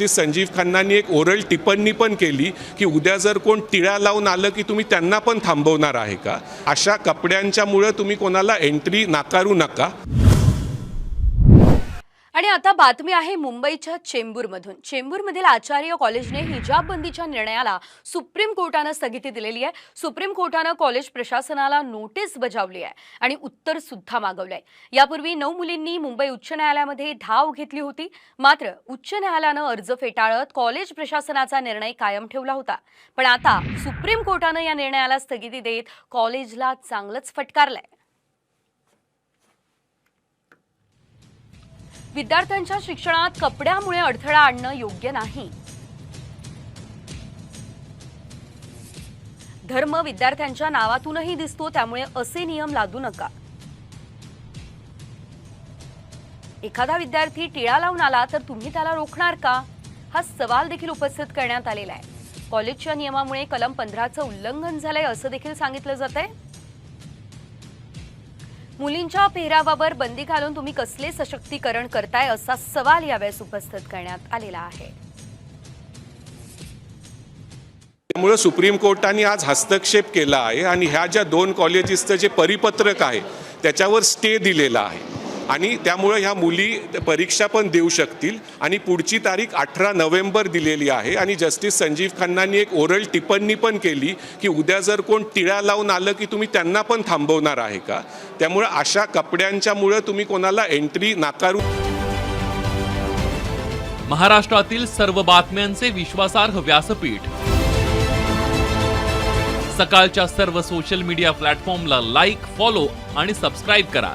ती संजीव खन्नांनी एक ओरल टिप्पणी पण केली की उद्या जर कोण टिळा लावून आलं की तुम्ही त्यांना पण थांबवणार आहे का? अशा कपड्यांच्यामुळं तुम्ही कोणाला एंट्री नाकारू नका. आणि आता बातमी आहे मुंबईच्या चेंबूरमधून. चेंबूरमधील आचार्य कॉलेजने हिजाब बंदीच्या निर्णयाला सुप्रीम कोर्टानं स्थगिती दिलेली आहे. सुप्रीम कोर्टानं कॉलेज प्रशासनाला नोटीस बजावली आहे आणि उत्तर सुद्धा मागवलंय. यापूर्वी नऊ मुलींनी मुंबई उच्च न्यायालयामध्ये धाव घेतली होती. मात्र उच्च न्यायालयानं अर्ज फेटाळत कॉलेज प्रशासनाचा निर्णय कायम ठेवला होता. पण आता सुप्रीम कोर्टानं या निर्णयाला स्थगिती देत कॉलेजला चांगलंच फटकारलंय. विद्यार्थ्यांच्या शिक्षणात कपड्यामुळे अडथळा आणणं योग्य नाही. धर्म विद्यार्थ्यांच्या नावातूनही दिसतो त्यामुळे असे नियम लादू नका. एखादा विद्यार्थी टिळा लावून आला तर तुम्ही त्याला रोखणार का? हा सवाल देखील उपस्थित करण्यात आलेला आहे. कॉलेजच्या नियमामुळे कलम पंधराचं उल्लंघन झालंय असं देखील सांगितलं जात आहे मुलींच्या पेहरावावर बंदी घालून तुम्ही कसले सशक्तीकरण करताय असा सवाल यावेळेस उपस्थित करण्यात आलेला आहे. त्यामुळं सुप्रीम कोर्टाने आज हस्तक्षेप केला आहे आणि ह्या ज्या दोन कॉलेजेसचं जे परिपत्रक आहे त्याच्यावर स्टे दिलेला आहे. आणि त्यामुळं ह्या मुली परीक्षा पण देऊ शकतील. आणि पुढची तारीख अठरा नोव्हेंबर दिलेली आहे. आणि जस्टिस संजीव खन्नांनी एक ओरल टिप्पणी पण केली की उद्या जर कोण टिळा लावून आलं की तुम्ही त्यांना पण थांबवणार आहे का? त्यामुळं अशा कपड्यांच्यामुळं तुम्ही कोणाला एंट्री नाकारू महाराष्ट्रातील सर्व बातम्यांचे विश्वासार्ह व्यासपीठ. सकाळच्या सर्व सोशल मीडिया प्लॅटफॉर्मला लाईक फॉलो आणि सबस्क्राईब करा.